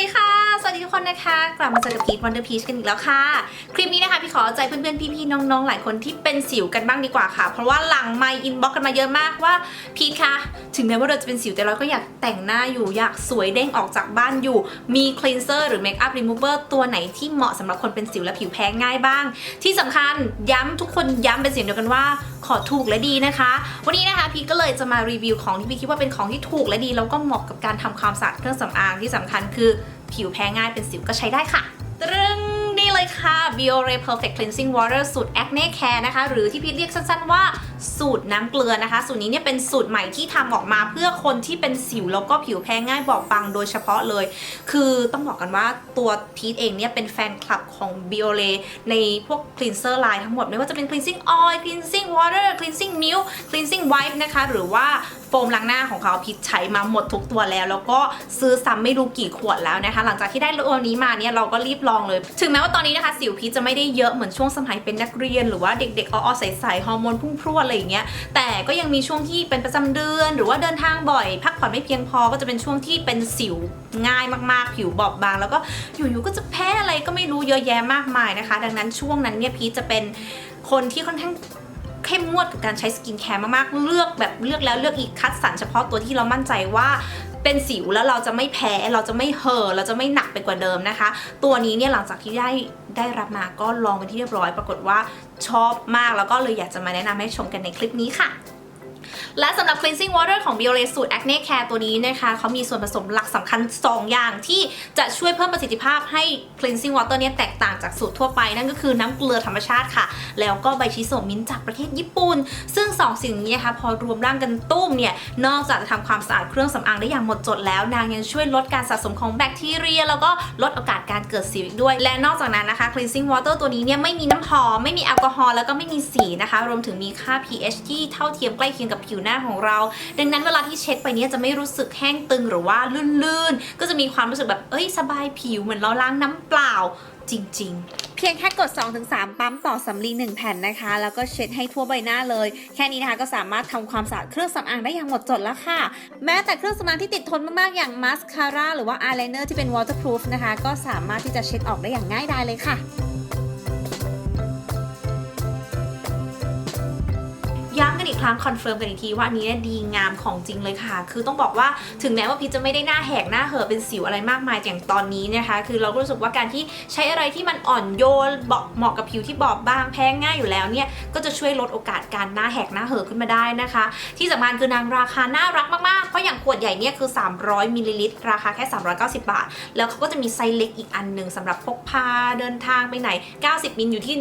ดีค่ะ สวัสดีทุกคนนะคะ กลับมาเจอกับพีทวันเดอร์พีชกันอีกแล้วค่ะ คลิปนี้นะคะพี่ขอใจเพื่อนๆ พี่ๆ น้องๆ หลายคนที่เป็นสิวกันบ้างดีกว่าค่ะ เพราะว่าหลังไมอินบ็อกกันมาเยอะมากว่าพีทคะถึงแม้ว่าเราจะเป็นสิวแต่เราก็อยากแต่งหน้าอยู่อยากสวยเด้งออกจากบ้านอยู่ มีคลีนเซอร์หรือเมคอัพรีมูเวอร์ตัวไหนที่เหมาะสำหรับคนเป็นสิวและผิวแพ้ง่ายบ้าง ที่สำคัญย้ำทุกคนย้ำเป็นเสียงเดียวกันว่าขอถูกและดีนะคะ วันนี้นะคะพีทก็เลยจะมารีวิวของที่พีคิดว่าเป็นของที่ถูกและดี แล้วก็เหมาะกับการทำความสะอาดเครื่องสำอางที่สำคัญคือ ผิวแพ้ง่ายเป็นสิวก็ใช้ได้ค่ะ ค่ะ Biore Perfect Cleansing Water สูตร Acne Care นะคะ หรือที่พีทเรียกสั้นๆว่าสูตรน้ำเกลือนะคะ สูตรนี้เนี่ยเป็นสูตรใหม่ที่ทำออกมาเพื่อคนที่เป็นสิวแล้วก็ผิวแพ้ง่ายบอบบางโดยเฉพาะเลย คือต้องบอกกันว่าตัวพีทเองเนี่ยเป็นแฟนคลับของ Biore ในพวก cleanser line ทั้งหมด ไม่ว่าจะเป็น cleansing oil cleansing water cleansing milk cleansing wipe นะคะ หรือว่าโฟมล้างหน้าของเขาพีทใช้มาหมดทุกตัวแล้ว แล้วก็ซื้อซ้ำไม่รู้กี่ขวดแล้วนะคะ หลังจากที่ได้ตัวนี้มาเนี่ยเราก็รีบลองเลย ถึงแม้ว่าตอนนี้นะคะสิวพีทจะไม่ได้เยอะเหมือนช่วงสมัยเป็นนักเรียน หรือว่าเด็กๆอ้อๆใสๆฮอร์โมนพุ่งพรวดอะไรอย่างเงี้ยแต่ก็ยังมีช่วงที่เป็นประจำเดือน หรือว่าเดินทางบ่อย พักผ่อนไม่เพียงพอก็จะเป็นช่วงที่เป็นสิวง่ายมากๆ ผิวบอบบาง แล้วก็อยู่ๆก็จะแพ้อะไรก็ไม่รู้เยอะแยะมากมายนะคะ ดังนั้นช่วงนั้นเนี่ยพีทจะเป็นคนที่ค่อนข้างเข้มงวดกับการใช้สกินแคร์มากๆ เลือกแบบเลือกแล้วเลือกอีกคัดสรรเฉพาะตัวที่เรามั่นใจว่า เป็นสิวแล้วเราจะไม่แพ้เราจะไม่เห่อเราจะไม่หนักไปกว่าเดิมนะคะ ตัวนี้เนี่ยหลังจากที่ได้ได้รับมาก็ลองเป็นที่เรียบร้อย ปรากฏว่าชอบมากแล้วก็เลยอยากจะมาแนะนำให้ชมกันในคลิปนี้ค่ะ และสำหรับ cleansing water ของ Biore สูตร acne care ตัวนี้นะคะเขามีส่วนผสมหลักสำคัญ 2 อย่างที่จะช่วยเพิ่มประสิทธิภาพให้ cleansing water เนี่ยแตกต่างจากสูตรทั่วไป นั่นก็คือน้ำเกลือธรรมชาติค่ะ แล้วก็ใบชิโซมินจากประเทศญี่ปุ่น ซึ่ง 2 สิ่งนี้นะคะพอรวมร่างกันตุ้มเนี่ยนอกจากจะทำความสะอาดเครื่องสำอางได้อย่างหมดจดแล้วนางยังช่วยลดการสะสมของแบคทีเรีย แล้วก็ลดโอกาสการเกิดสิวอีกด้วย และนอกจากนั้นนะคะ cleansing water ตัวนี้เนี่ยไม่มีน้ำหอมไม่มีแอลกอฮอล์แล้วก็ไม่มีสีนะคะ รวมถึงมีค่า pH ที่เท่าเทียมใกล้เคียงกับผิวหน้าของเรา ดังนั้นเวลาที่เช็ดไปเนี่ยจะไม่รู้สึกแห้งตึงหรือว่าลื่นๆ ก็จะมีความรู้สึกแบบเอ้ยสบายผิวเหมือนเราล้างน้ำเปล่าจริง ๆ เพียงแค่กด 2-3 ปั๊มต่อสำลี1 แผ่นนะคะ แล้วก็เช็ดให้ทั่วใบหน้าเลย แค่นี้นะคะก็สามารถทำความสะอาดเครื่องสำอางได้อย่างหมดจดแล้วค่ะ แม้แต่เครื่องสำอางที่ติดทนมาก ๆ อย่างมาสคาร่าหรือว่าอายไลเนอร์ที่เป็น waterproof นะคะ ก็สามารถที่จะเช็ดออกได้อย่างง่ายดายเลยค่ะ ครั้งคอนเฟิร์มกันอีกทีว่าอันนี้เนี่ยดีงามของจริงเลยค่ะ คือต้องบอกว่าถึงแม้ว่าพีจะไม่ได้หน้าแหกหน้าเห่อเป็นสิวอะไรมากมายอย่างตอนนี้นะคะ คือเราก็รู้สึกว่าการที่ใช้อะไรที่มันอ่อนโยนเหมาะกับผิวที่บอบบางแพ้ง่ายอยู่แล้วเนี่ยก็จะช่วยลดโอกาสการหน้าแหกหน้าเห่อขึ้นมาได้นะคะ ที่สำคัญคือนางราคาน่ารักมากๆเพราะอย่างขวดใหญ่เนี่ยคือ 300มิลลิลิตรราคาแค่ 390 บาท แล้วเขาก็จะมีไซส์เล็กอีกอันหนึ่งสำหรับพกพาเดินทางไปไหน 90มิลอยู่ที่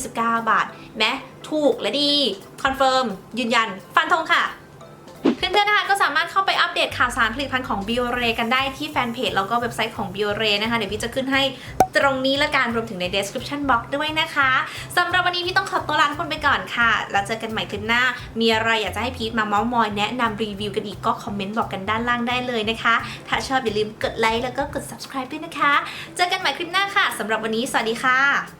129 บาทแม้ถูกและดีคอนเฟิร์มยืนยัน ฟันธงค่ะเพื่อนๆนะคะก็สามารถเข้าไปอัปเดตข่าวสารผลิตภัณฑ์ของ Biore กันได้ที่แฟนเพจแล้วก็เว็บไซต์ของ Biore นะคะ เดี๋ยวพี่จะขึ้นให้ตรงนี้ละกันรวมถึงใน description box ด้วยนะคะสำหรับวันนี้พี่ต้องขอตัวลาทุกคนไปก่อนค่ะ แล้วเจอกันใหม่คลิปหน้า มีอะไรอยากจะให้พีทมาเมาส์มอยแนะนำรีวิวกันอีกก็คอมเมนต์บอกกันด้านล่างได้เลยนะคะ ถ้าชอบอย่าลืมกดไลค์แล้วก็กด subscribe ด้วยนะคะ เจอกันใหม่คลิปหน้าค่ะสำหรับวันนี้สวัสดีค่ะ